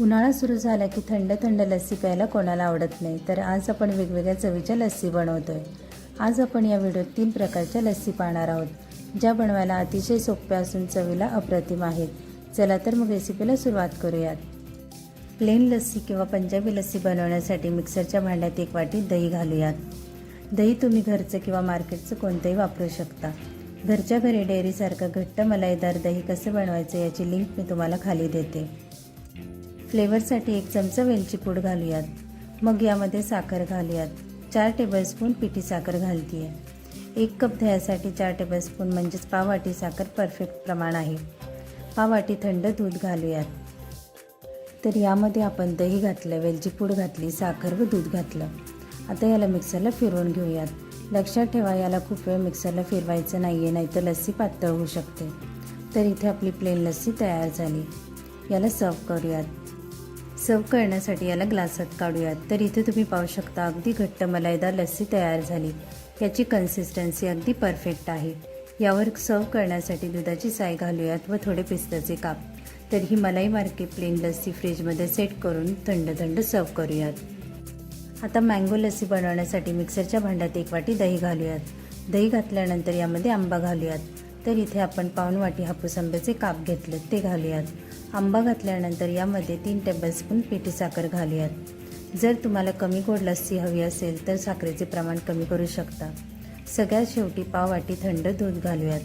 उन्हाळा सुरू झाला की थंड थंड लस्सी प्यायला कोणाला आवडत नाही. तर आज आपण वेगवेगळ्या चवीच्या लस्सी बनवतोय. आज आपण या व्हिडिओत तीन प्रकारच्या लस्सी पाहणार आहोत ज्या बनवायला अतिशय सोप्या असून चवीला अप्रतिम आहेत. चला तर मग रेसिपीला सुरुवात करूयात. प्लेन लस्सी किंवा पंजाबी लस्सी बनवण्यासाठी मिक्सरच्या भांड्यात एक वाटी दही घालूयात. दही तुम्ही घरचं किंवा मार्केटचं कोणतंही वापरू शकता. घरच्या घरी डेअरीसारखं घट्ट मलाईदार दही कसं बनवायचं याची लिंक मी तुम्हाला खाली देते. फ्लेवरसाठी एक चमचा वेलची पूड घालूयात. मग यामध्ये साखर घालूयात. चार टेबलस्पून पिठी साखर घालते आहे एक कप दह्यासाठी चार टेबलस्पून म्हणजेच पाववाटी साखर परफेक्ट प्रमाण आहे. पाववाटी थंड दूध घालूयात. तर यामध्ये आपण दही घातलं वेलची पूड घातली साखर व दूध घातलं. आता याला मिक्सरला फिरवून घेऊयात. लक्षात ठेवा याला खूप वेळ मिक्सरला फिरवायचं नाही आहे नाहीतर लस्सी पातळ होऊ शकते. तर इथे आपली प्लेन लस्सी तयार झाली. याला सर्व करूयात. सर्व करण्यासाठी याला ग्लासात काढूयात. तर इथे तुम्ही पाहू शकता अगदी घट्ट मलाईदार लस्सी तयार झाली. याची कन्सिस्टन्सी अगदी परफेक्ट आहे. यावर सर्व करण्यासाठी दुधाची साय घालूयात व थोडे पिस्ताचे काप. तर ही मलाई मार्के प्लेन लस्सी फ्रीजमध्ये सेट करून थंड थंड सर्व करूयात. आता मँगो लस्सी बनवण्यासाठी मिक्सरच्या भांड्यात एक वाटी दही घालूयात. दही घातल्यानंतर यामध्ये आंबा घालूयात. तर इथे आपण पाऊण वाटी हापूस आंब्याचे काप घेतले ते घालूयात. आंबा घातल्यानंतर यामध्ये तीन टेबलस्पून पिठी साखर घालूयात. जर तुम्हाला कमी गोड लस्सी हवी असेल तर साखरेचे प्रमाण कमी करू शकता. सगळ्यात शेवटी पाव वाटी थंड दूध घालूयात.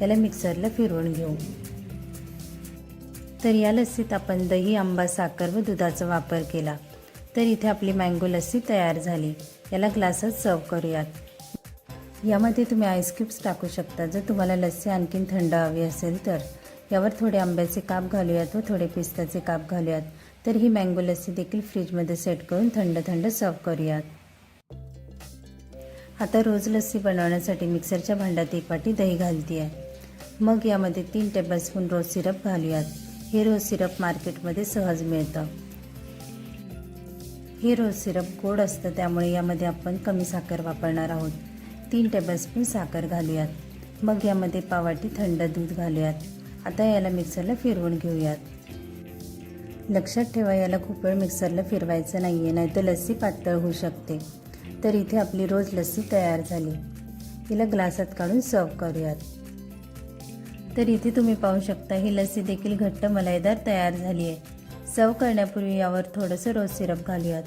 याला मिक्सरला फिरवून घेऊ. तर या लस्सीत आपण दही आंबा साखर व दुधाचा वापर केला. तर इथे आपली मँगो लस्सी तयार झाली. याला ग्लासात सर्व करूयात. यामध्ये तुम्ही आईस क्यूब्स टाकू शकता. जर तुम्हाला लस्सी आणखीन थंड हवी असेल तर. यावर थोडे आंब्याचे काप घालूयात व थोडे पिस्ताचे काप घालूयात. तर ही मँगो लस्सी देखील फ्रीजमध्ये सेट करून थंड थंड सर्व करूयात. आता रोज लस्सी बनवण्यासाठी मिक्सरच्या भांड्यात एक वाटी दही घालते आहे मग यामध्ये तीन टेबलस्पून रोज सिरप घालूयात. हे रोज सिरप मार्केटमध्ये सहज मिळतं. हे रोज सिरप गोड असतं त्यामुळे यामध्ये आपण कमी साखर वापरणार आहोत. तीन टेबलस्पून साखर घालूयात. मग यामध्ये पावाटी थंड दूध घालूयात. आता याला मिक्सरला फिरवून घेऊयात. लक्षात ठेवा याला खूप वेळ मिक्सरला फिरवायचं नाही आहे नाहीतर लस्सी पातळ होऊ शकते. तर इथे आपली रोज लस्सी तयार झाली. हिला ग्लासात काढून सर्व करूयात. तर इथे तुम्ही पाहू शकता ही लस्सी देखील घट्ट मलाईदार तयार झाली आहे सर्व करण्यापूर्वी यावर थोडंसं रोज सिरप घालूयात.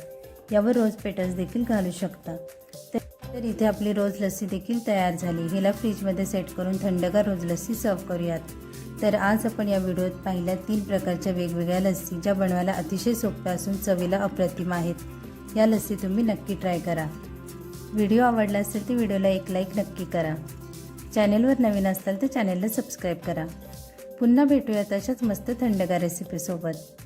यावर रोज पेटस देखील घालू शकता. तर तर इथे आपली रोज लस्सी देखील तयार झाली. हिला फ्रीजमध्ये सेट करून थंडगार रोज लस्सी सर्व करूयात. तर आज आपण या व्हिडिओत पाहिल्या तीन प्रकारच्या वेगवेगळ्या लस्सी ज्या बनवायला अतिशय सोप्या असून चवीला अप्रतिम आहेत. या लस्सी तुम्ही नक्की ट्राय करा. व्हिडिओ आवडला असेल तर व्हिडिओला एक लाईक नक्की करा. चॅनेलवर नवीन असाल तर चॅनेलला सबस्क्राईब करा. पुन्हा भेटूयात अशाच मस्त थंडगार रेसिपीसोबत